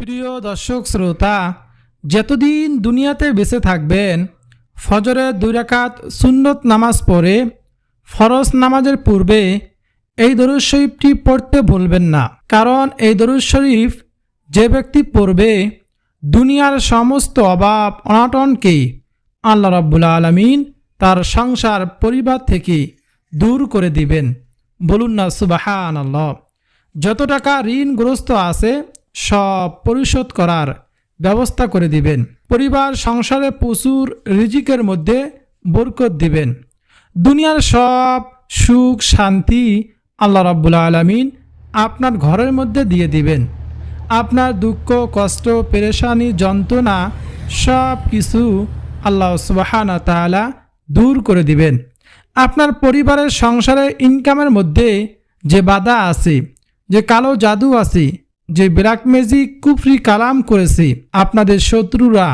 প্রিয় দর্শক, শ্রোতা, যতদিন দুনিয়াতে বেঁচে থাকবেন, ফজরে দুই রাকাত সুন্নত নামাজ পড়ে, ফরজ নামাজের পূর্বে এই দরুদ শরীফটি পড়তে ভুলবেন না। কারণ এই দরুদ শরীফ যে ব্যক্তি পড়বে, দুনিয়ার সমস্ত অভাব, অনাটনকে আল্লাহ রাব্বুল আলমিন তার সংসার পরিবার থেকে দূর করে দিবেন। বলুন না সুবাহান আল্লাহ যত টাকা ঋণগ্রস্ত আছে সব পরিশোধ করার ব্যবস্থা করে দিবেন। পরিবার, সংসারে প্রচুর রিজিকের মধ্যে বরকত দিবেন। দুনিয়ার সব সুখ, শান্তি আল্লাহ রাব্বুল আলমিন আপনার ঘরের মধ্যে দিয়ে দিবেন। আপনার দুঃখ, কষ্ট, পেরেশানি, যন্ত্রণা সব কিছু আল্লাহ সুবাহানা তাআলা দূর করে দিবেন। আপনার পরিবারের সংসারে ইনকামের মধ্যে যে বাধা আছে, যে কালো জাদু আছে যে ব্ল্যাক ম্যাজিক কুফরি কালাম করেছে, আপনাদের শত্রুরা,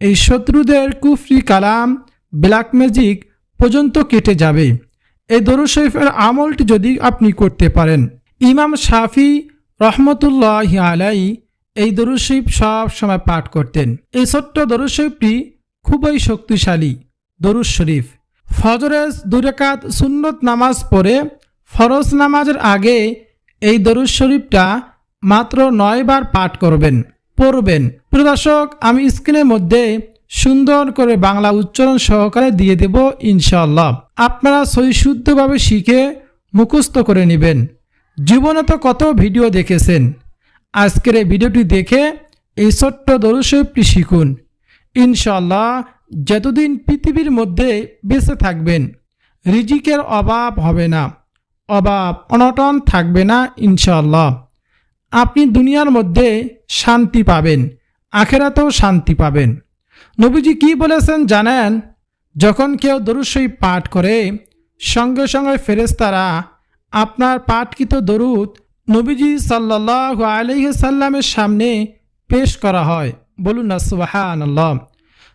এই শত্রুদের কুফরি কালাম ব্ল্যাক ম্যাজিক পর্যন্ত কেটে যাবে। এই দরুদ শরীফের আমলটি যদি আপনি করতে পারেন, ইমাম শাফি রহমতুল্লাহ আলাই এই দরুদ শরীফ সব সময় পাঠ করতেন। এই ছোট্ট দরুদ শরীফটি খুবই শক্তিশালী দরুদ শরীফ। ফজরেজ দুরেকাত সুন্নত নামাজ পড়ে, ফরজ নামাজের আগে এই দরুদ শরীফটা মাত্র নয়বার পাঠ করবেন, পড়বেন। প্রিয় দর্শক, আমি স্ক্রিনের মধ্যে সুন্দর করে বাংলা উচ্চারণ সহকারে দিয়ে দেব ইনশাল্লাহ আপনারা সহিশুদ্ধভাবে শিখে মুখস্থ করে নেবেন। জীবনে তো কত ভিডিও দেখেছেন। আজকের এই ভিডিওটি দেখে এই ছোট্ট দরুদ শিখুন। ইনশাল্লাহ যতদিন পৃথিবীর মধ্যে বেঁচে থাকবেন, রিজিকের অভাব হবে না। অভাব অনটন থাকবে না ইনশাল্লাহ আপনি দুনিয়ার মধ্যে শান্তি পাবেন, আখেরাতেও শান্তি পাবেন। নবীজি কি বলেছেন জানেন? যখন কেউ দরুদ পাঠ করে, সঙ্গে সঙ্গে ফেরেস্তারা আপনার পাঠকৃত দরুদ নবীজি সাল্লাহ আলহিসাল্লামের সামনে পেশ করা হয়। বলুন না সুবাহান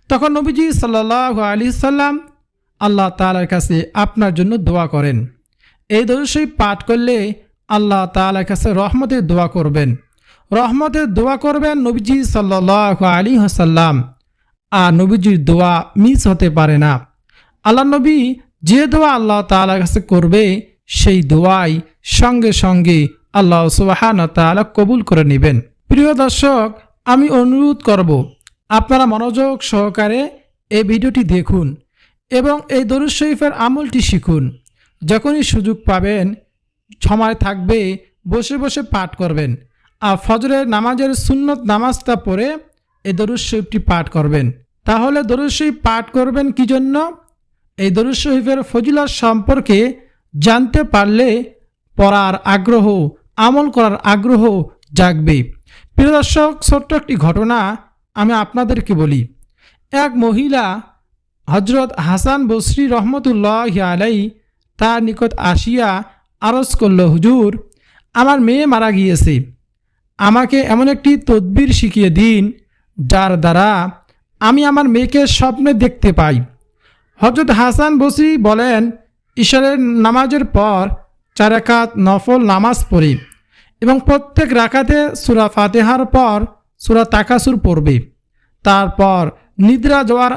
তখন নবীজি সাল্লাহ আলি সাল্লাম আল্লাহ তালার কাছে আপনার জন্য দোয়া করেন। এই দরুদ পাঠ করলে আল্লাহ তালার কাছে রহমতের দোয়া করবেন। রহমতের দোয়া করবেন নবীজি সাল্লাহ আলী হাসাল্লাম আর নবীজির দোয়া মিস হতে পারে না। আল্লাহ নবী যে দোয়া আল্লাহ তালার কাছে করবে, সেই দোয়াই সঙ্গে সঙ্গে আল্লাহ সুবাহান তালা কবুল করে নেবেন। প্রিয় দর্শক, আমি অনুরোধ করব, আপনারা মনোযোগ সহকারে এই ভিডিওটি দেখুন এবং এই দরুদ শরীফের আমলটি শিখুন। যখনই সুযোগ পাবেন সময় থাকবে, বসে বসে পাঠ করবেন। আর ফজরের নামাজের সুন্নত নামাজটা পড়ে এই দরুদ শরীফটি পাঠ করবেন। তাহলে দরুদ শরীফ পাঠ করবেন কি জন্য? এই দরুদ শরীফের ফজিলত সম্পর্কে জানতে পারলে পড়ার আগ্রহ, আমল করার আগ্রহ জাগবে। প্রিয় দর্শক, ছোট্ট একটি ঘটনা আমি আপনাদেরকে বলি। এক মহিলা হজরত হাসান বসরি রহমতুল্লাহ আলাই তার নিকট আসিয়া আরজ করল, হুজুর, আমার মেয়ে মারা গিয়েছে। আমাকে এমন একটি তদবির শিখিয়ে দিন, যার দ্বারা আমি আমার মেয়েকে স্বপ্নে দেখতে পাই। হজরত হাসান বসরি বলেন ঈশ্বরের নামাজের পর চার রাকাত নফল নামাজ পড়ি এবং প্রত্যেক রাখাতে সুরা ফাতেহার পর সুরা তাকাসুর পড়বে। তারপর নিদ্রা যাওয়ার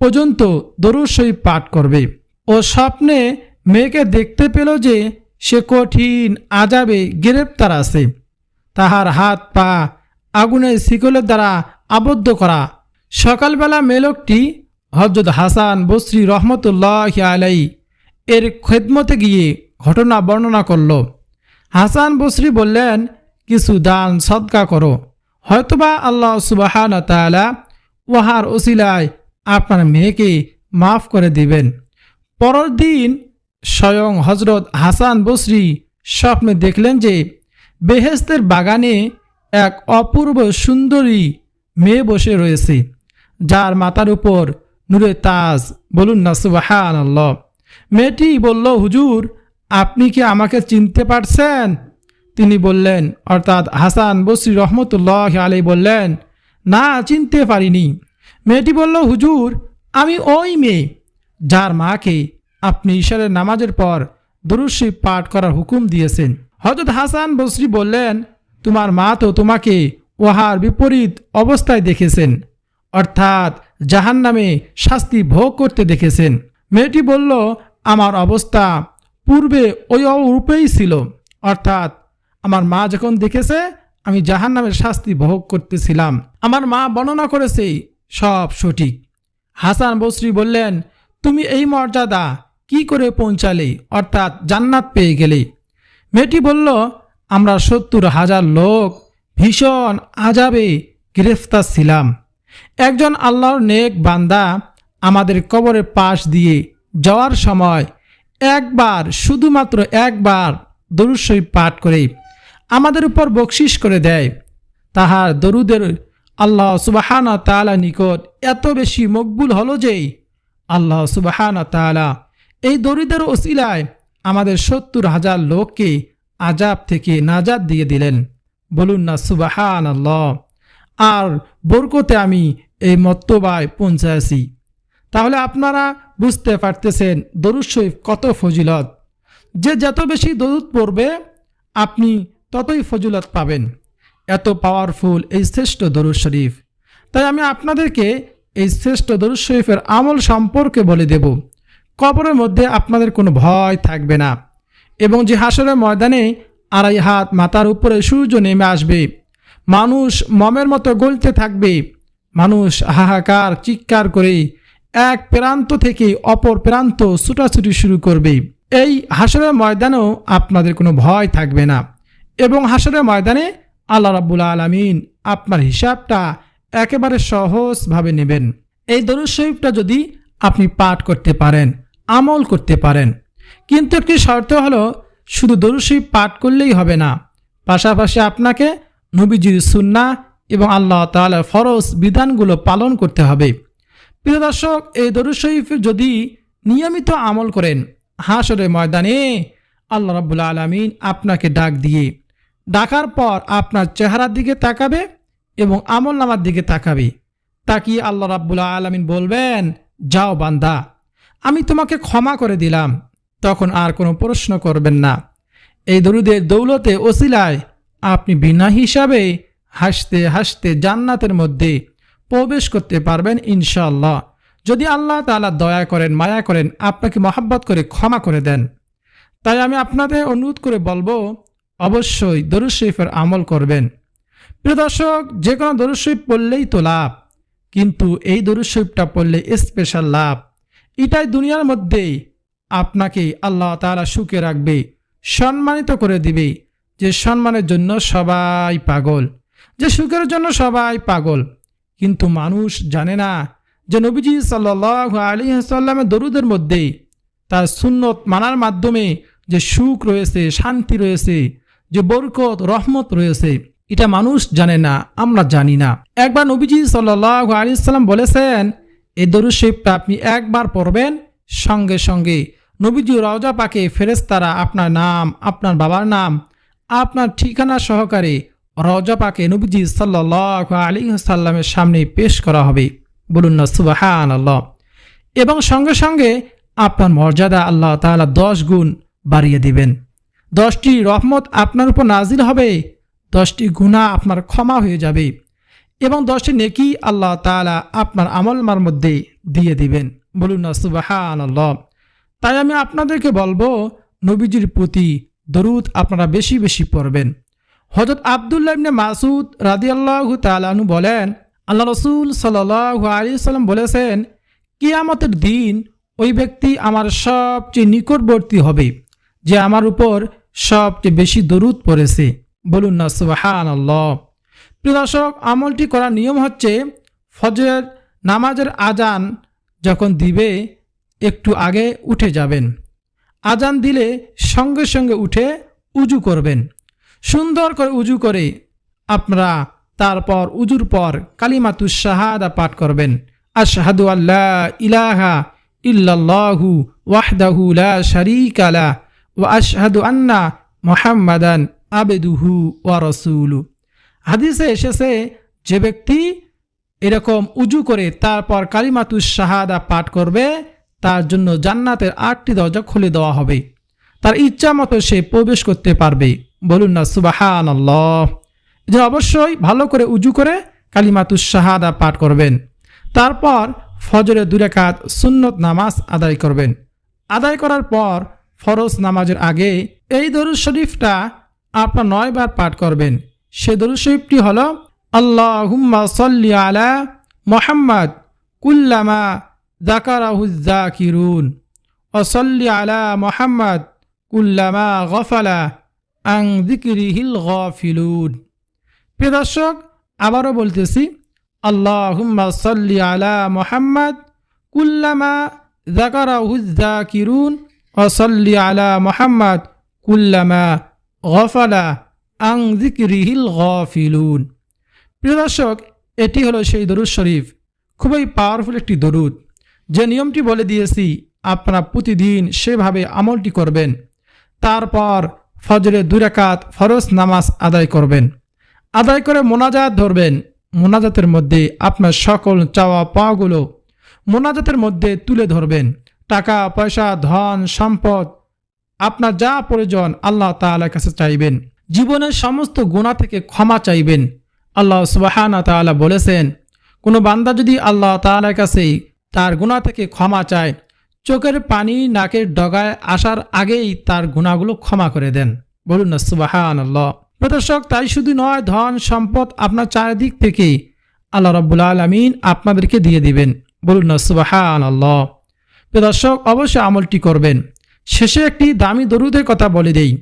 পর্যন্ত দরুদ শরীফ পাঠ করবে। ও স্বপ্নে মেয়েকে দেখতে পেল যে সে কঠিন আজাবে গ্রেপ্তার আছে। তাহার হাত পা আগুনের শিকলের দ্বারা আবদ্ধ করা। সকালবেলা মেলোকটি হজরত হাসান বসরি রহমতুল্লাহ আলাই এর খেদমতে গিয়ে ঘটনা বর্ণনা করল। হাসান বসরি বললেন, কিছু দান, সদকা করো। হয়তোবা আল্লাহ সুবাহান তালা ওহার ওসিলায় আপনার মেয়েকে মাফ করে দিবেন। পরের দিন স্বয়ং হজরত হাসান বসরি স্বপ্নে দেখলেন যে বেহেস্তের বাগানে এক অপূর্ব সুন্দরী মেয়ে বসে রয়েছে, যার মাথার উপর নূরে তাজ বলুন না সুবাহান মেয়েটি বলল, হুজুর, আপনি কি আমাকে চিনতে পারছেন? তিনি বললেন, অর্থাৎ হাসান বসরি রহমতুল্লাহ আলী বললেন, না, চিনতে পারিনি। মেয়েটি বলল, হুজুর, আমি ওই মেয়ে, যার মাকে আপনি ঈশ্বরের নামাজের পর দরুশি পাঠ করার হুকুম দিয়েছেন। হজরত হাসান বসরি বললেন, তোমার মা তো তোমাকে উহার বিপরীত অবস্থায় দেখেছেন, অর্থাৎ জাহান নামে শাস্তি ভোগ করতে দেখেছেন। মেয়েটি বলল, আমার অবস্থা পূর্বে ওই রূপেই ছিল, অর্থাৎ আমার মা যখন দেখেছে, আমি জাহান নামের শাস্তি ভোগ করতেছিলাম। আমার মা বর্ণনা করেছে, সব সঠিক। হাসান বসরি বললেন, তুমি এই মর্যাদা কি করে পৌঁছালে? অর্থাৎ জান্নাত পেয়ে গেলে। মেয়েটি বলল, আমরা সত্তর হাজার লোক ভীষণ আজাবে গ্রেফতার ছিলাম। একজন আল্লাহর নেক বান্দা আমাদের কবরের পাশ দিয়ে যাওয়ার সময় একবার, শুধুমাত্র একবার দরুসই পাঠ করে আমাদের উপর বকশিস করে দেয়। তাহার দরুদের আল্লাহ সুবাহানা তালা নিকট এত বেশি মকবুল হলো যে আল্লাহ সুবাহানা তালা এই দরিদ্র ওসিলায় আমাদের সত্তর হাজার লোককে আজাব থেকে নাজাদ দিয়ে দিলেন। বলুন না সুবাহান আর বরকতে আমি এই মত্তবায় পৌঁছাছি তাহলে আপনারা বুঝতে পারতেছেন দরুদ শরীফ কত ফজিলত। যে যত বেশি দরুদ পড়বে, আপনি ততই ফজিলত পাবেন। এত পাওয়ারফুল এই শ্রেষ্ঠ দরুদ শরীফ। তাই আমি আপনাদেরকে এই শ্রেষ্ঠ দরুদ শরীফের আমল সম্পর্কে বলে দেব। কবরের মধ্যে আপনাদের কোনো ভয় থাকবে না। এবং যে হাসরের ময়দানে আড়াই হাত মাথার উপরে সূর্য নেমে আসবে, মানুষ মমের মতো গলতে থাকবে। মানুষ হাহাকার, চিৎকার করে এক প্রান্ত থেকে অপর প্রান্ত ছুটাছুটি শুরু করবে। এই হাসরের ময়দানেও আপনাদের কোনো ভয় থাকবে না। এবং হাসরের ময়দানে আল্লাহ রাব্বুল আলমিন আপনার হিসাবটা একেবারে সহজভাবে নেবেন। এই দরুদ শরীফটা যদি আপনি পাঠ করতে পারেন আমল করতে পারেন। কিন্তু একটি শর্ত হলো, শুধু দরুদ শরীফ পাঠ করলেই হবে না। পাশাপাশি আপনাকে নবীজির সুন্না এবং আল্লাহ তাআলার ফরজ বিধানগুলো পালন করতে হবে। প্রিয় দর্শক, এই দরুদ শরীফ যদি নিয়মিত আমল করেন হাসরের ময়দানে আল্লাহ রাব্বুল আলমিন আপনাকে ডাক দিয়ে, ডাকার পর আপনার চেহারার দিকে তাকাবে এবং আমল নামার দিকে তাকাবে। তাকিয়ে আল্লাহ রাব্বুল আলমিন বলবেন, যাও বান্দা। আমি তোমাকে ক্ষমা করে দিলাম। তখন আর কোনো প্রশ্ন করবেন না। এই দরুদের দৌলতে ওসিলায় আপনি বিনা হিসাবে হাসতে হাসতে জান্নাতের মধ্যে প্রবেশ করতে পারবেন ইনশাল্লাহ যদি আল্লাহ তাআলা দয়া করেন, মায়া করেন, আপনাকে মহাব্বত করে ক্ষমা করে দেন। তাই আমি আপনাদের অনুরোধ করে বলব, অবশ্যই দরুদ শরীফের আমল করবেন। প্রিয় দর্শক, যে কোনো দরুদ শরীফ পড়লেই তো লাভ, কিন্তু এই দরুদ শরীফটা পড়লে স্পেশাল লাভ। এটাই দুনিয়ার মধ্যে আপনাকে আল্লাহ তাআলা সুখে রাখবে, সম্মানিত করে দিবে যে সম্মানের জন্য সবাই পাগল, যে সুখের জন্য সবাই পাগল। কিন্তু মানুষ জানে না যে নবীজি সাল্লাহ আলী সাল্লামের দরুদের মধ্যে তার সুন্নত মানার মাধ্যমে যে সুখ রয়েছে, শান্তি রয়েছে, যে বরকত, রহমত রয়েছে, এটা মানুষ জানে না, আমরা জানি না। একবার নবীজি সাল্লাহ আলী সাল্লাম বলেছেন এই দরুদ শরীফটা আপনি একবার পড়বেন, সঙ্গে সঙ্গে নবীজি রওজা পাকে ফেরেস্তারা আপনার নাম, আপনার বাবার নাম, আপনার ঠিকানা সহকারে রওজা পাকে নবীজি সাল্লাহ আলী সাল্লামের সামনে পেশ করা হবে। বলুন না সুবাহান আল্লাহ এবং সঙ্গে সঙ্গে আপনার মর্যাদা আল্লাহ তাআলা দশ গুণ বাড়িয়ে দিবেন। দশটি রহমত আপনার উপর নাজিল হবে, দশটি গুণা আপনার ক্ষমা হয়ে যাবে। এবং দশটি নেকি আল্লাহ তাআলা আপনার আমলমার মধ্যে দিয়ে দিবেন। বলুন না সুবাহান আল্লাহ তাই আমি আপনাদেরকে বলব, নবীজির প্রতি দরুদ আপনারা বেশি বেশি পড়বেন। হজরত আবদুল্লাহ ইবনে মাসুদ রাদিয়াল্লাহু তাআলাহু বলেন, আল্লাহ রসুল সাল্লাহ আলী সাল্লাম বলেছেন, কিয়ামতের দিন ওই ব্যক্তি আমার সবচেয়ে নিকটবর্তী হবে, যে আমার উপর সবচেয়ে বেশি দরুদ পড়েছে। বলুন না সুবাহান আল্লাহ প্রিয় দর্শক, আমলটি করার নিয়ম হচ্ছে ফজরের নামাজের আজান যখন দিবে, একটু আগে উঠে যাবেন। আজান দিলে সঙ্গে সঙ্গে উঠে উজু করবেন। সুন্দর করে উজু করে আপনারা তারপর উজুর পর কালিমাতু শাহাদা পাঠ করবেন। আশহাদু আল্লাহ ইলাহা ইল্লাল্লাহু ওয়াহদাহু লা শারীকা লা ওয়া আশহাদু আন্না মুহাম্মাদান আবেদুহু ওয়া হাদিসে এসেছে যে ব্যক্তি এরকম উজু করে তারপর কালিমাতু শাহাদা পাঠ করবে, তার জন্য জান্নাতের আটটি দরজা খুলে দেওয়া হবে। তার ইচ্ছা মতো সে প্রবেশ করতে পারবে। বলুন না সুবাহান যে অবশ্যই ভালো করে উজু করে কালিমাতুস শাহাদা পাঠ করবেন। তারপর ফজরে দুরেকাত সুন্নত নামাজ আদায় করবেন। আদায় করার পর ফরজ নামাজের আগে এই দরুদ শরীফটা আপনার নয়বার পাঠ করবেন। সে দরুদ শরীফটি হল আল্লাহ হুম্মা সল্লি আলা মোহাম্মদ কুল্লামা জাকারাহুজাকিরুন অসল্লি আলা মোহাম্মদ কুল্লামা গফালা আং দিকিরিহিল গফিলুন। প্রিয় দর্শক, আবারও বলতেছি, আল্লাহুম্মা সাল্লি আলা মোহাম্মদ কুল্লামা জাকারাহুজাকিরুন অসল্লি আলা মোহাম্মদ কুল্লামা গফালা আং জিকিরিহিল গফিলুন। প্রিয় দর্শক, এটি হলো সেই দরুদ শরীফ। খুবই পাওয়ারফুল একটি দরুদ। যে নিয়মটি বলে দিয়েছি, আপনারা প্রতিদিন সেভাবে আমলটি করবেন। তারপর ফজরে দুরাকাত ফরজ নামাজ আদায় করবেন। আদায় করে মোনাজাত ধরবেন। মোনাজাতের মধ্যে আপনার সকল চাওয়া পাওয়াগুলো মোনাজাতের মধ্যে তুলে ধরবেন। টাকা, পয়সা, ধন, সম্পদ, আপনার যা প্রয়োজন আল্লাহ তাআলার কাছে চাইবেন। জীবনের সমস্ত গুণা থেকে ক্ষমা চাইবেন। আল্লাহ সুবাহানা তালা বলেছেন, কোনো বান্দা যদি আল্লাহ তাআলার কাছে তার গুণা থেকে ক্ষমা চায়, চোখের পানি নাকের ডগায় আসার আগেই তার গুণাগুলো ক্ষমা করে দেন। বলুন না সুবাহান আল্লাহ প্রদর্শক তাই শুধু নয়, ধন, সম্পদ আপনার চারিদিক থেকে আল্লাহ রব্বুল আলমিন আপনাদেরকে দিয়ে দিবেন। বলুন না সুবাহান আল্লাহ প্রদর্শক অবশ্যই আমলটি করবেন। শেষে একটি দামি দরুদের কথা বলে দেই।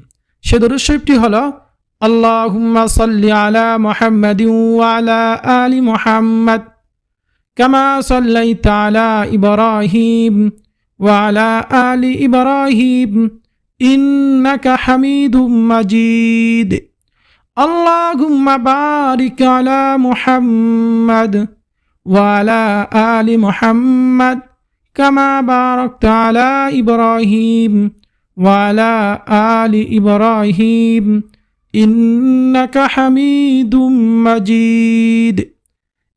সে দরুদ শরীফটি হল আল্লাহুম্মা সাল্লি আলা মুহাম্মাদ ওয়ালা আলি মুহাম্মদ কামা সাল্লাইতা আলা ইব্রাহিম ওয়ালা আলি ইব্রাহিম ইন্নাকা হামিদুম মাজিদ اللهم بارك على محمد وعلى آل محمد كما باركت على إبراهيم وعلى آل إبراهيم إنك حميد مجيد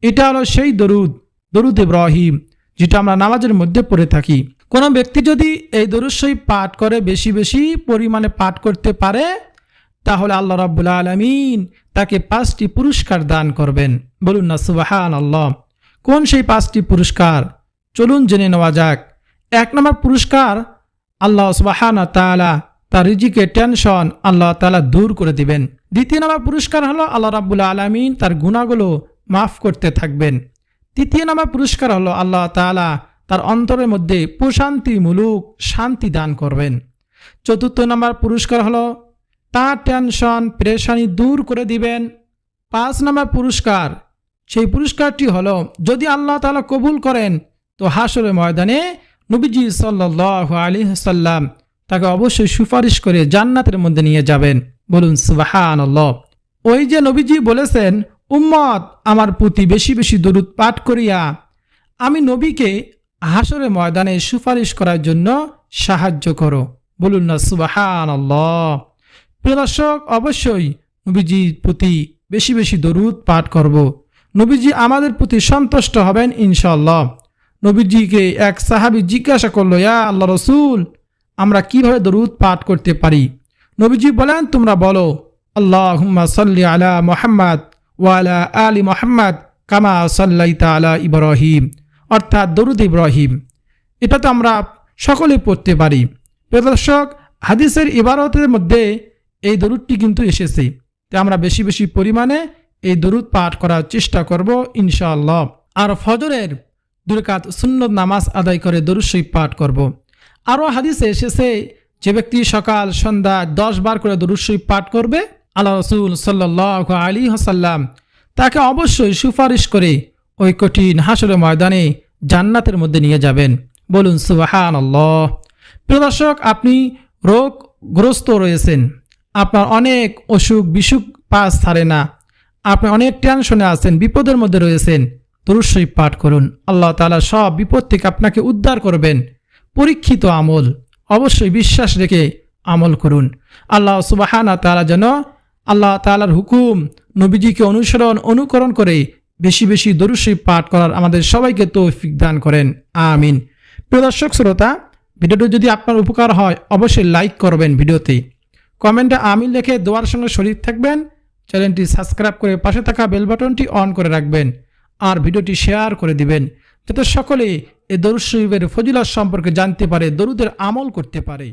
এটা হলো সেই দরুদ দরুদ ইব্রাহিম যেটা আমরা নামাজের মধ্যে পড়ে থাকি কোনো ব্যক্তি যদি এই দরুদ শরীফ পাঠ করে বেশি বেশি পরিমাণে পাঠ করতে পারে তাহলে আল্লাহ রাব্বুল আলমিন তাকে পাঁচটি পুরস্কার দান করবেন বলুন না সুবাহান আল্লাহ কোন সেই পাঁচটি পুরস্কার চলুন জেনে নেওয়া যাক এক নম্বর পুরস্কার আল্লাহ সুবাহানা তালা তার রিজিকে টেনশন আল্লাহ তালা দূর করে দিবেন। দ্বিতীয় নম্বর পুরস্কার হলো আল্লাহ রাব্বুল আলমিন তার গুণাগুলো মাফ করতে থাকবেন। তৃতীয় নম্বর পুরস্কার হলো আল্লাহ তালা তার অন্তরের মধ্যে প্রশান্তিমূলক শান্তি দান করবেন। চতুর্থ নম্বর পুরস্কার হলো তার টেনশন, প্রেশানি দূর করে দিবেন। পাঁচ নম্বর পুরস্কার, সেই পুরস্কারটি হলো যদি আল্লাহ তালা কবুল করেন, তো হাসরের ময়দানে নবীজি সাল্লাহ আলী সাল্লাম তাকে অবশ্যই সুপারিশ করে জান্নাতের মধ্যে নিয়ে যাবেন। বলুন সুবাহান ওই যে নবীজি বলেছেন, উম্মত আমার প্রতি বেশি বেশি দরুদ পাঠ করিয়া আমি নবীকে হাসরে ময়দানে সুপারিশ করার জন্য সাহায্য করো। বলুন না সুবাহান প্রিয় দর্শক, অবশ্যই নবীজির প্রতি বেশি বেশি দরুদ পাঠ করব। নবীজি আমাদের প্রতি সন্তুষ্ট হবেন ইনশাল্লাহ নবীজিকে এক সাহাবি জিজ্ঞাসা করল, ইয়া আল্লাহ রসুল, আমরা কীভাবে দরুদ পাঠ করতে পারি? নবীজি বলেন, তোমরা বলো আল্লাহ সাল্লি আলা মোহাম্মদ ওয়ালা আলী মোহাম্মদ কামা সাল্লাইতা আলা ইব্রাহিম। অর্থাৎ দরুদ ইব্রাহিম। এটা তো আমরা সকলে পড়তে পারি। প্রদর্শক হাদিসের ইবারতের মধ্যে এই দরুদটি কিন্তু এসেছে। তো আমরা বেশি বেশি পরিমাণে এই দরুদ পাঠ করার চেষ্টা করব ইনশাআল্লাহ। আর ফজরের দুরকাত সুন্নত নামাজ আদায় করে শরীফ পাঠ করব। আরও হাদিসে এসেছে যে ব্যক্তি সকাল, সন্ধ্যা দশ বার করে শরীফ পাঠ করবে, আল্লাহ রসুল সাল্লাহ আলী হাসাল্লাম তাকে অবশ্যই সুপারিশ করে ওই কঠিন হাসরে ময়দানে জান্নাতের মধ্যে নিয়ে যাবেন। বলুন সুবাহান আল্লাহ প্রিয় দর্শক, আপনি রোগগ্রস্ত রয়েছেন। আপনার অনেক অসুখ বিসুখ পাস ছাড়ে না। আপনি অনেক টেনশনে আছেন, বিপদের মধ্যে রয়েছেন। তরুশরী পাঠ করুন। আল্লাহ তালা সব বিপদ থেকে আপনাকে উদ্ধার করবেন। পরীক্ষিত আমল, অবশ্যই বিশ্বাস রেখে আমল করুন। আল্লাহ সুবাহানা তালা যেন আল্লাহ তালার হুকুম, নবীজিকে অনুসরণ, অনুকরণ করে বেশি বেশি দরুশরী পাঠ করার আমাদের সবাইকে তৌফিক দান করেন। আমিন। প্রিয় দর্শক, শ্রোতা, ভিডিওটি যদি আপনার উপকার হয়, অবশ্যই লাইক করবেন ভিডিওতে। কমেন্টে আমিন লিখে দোয়ার সঙ্গে শরীর থাকবেন। চ্যানেলটি সাবস্ক্রাইব করে পাশে থাকা বেল বাটনটি অন করে রাখবেন। আর ভিডিওটি শেয়ার করে দিবেন, যাতে সকলে এ দরুদ শরীফের ফজিলত সম্পর্কে জানতে পারে, দরুদের আমল করতে পারে।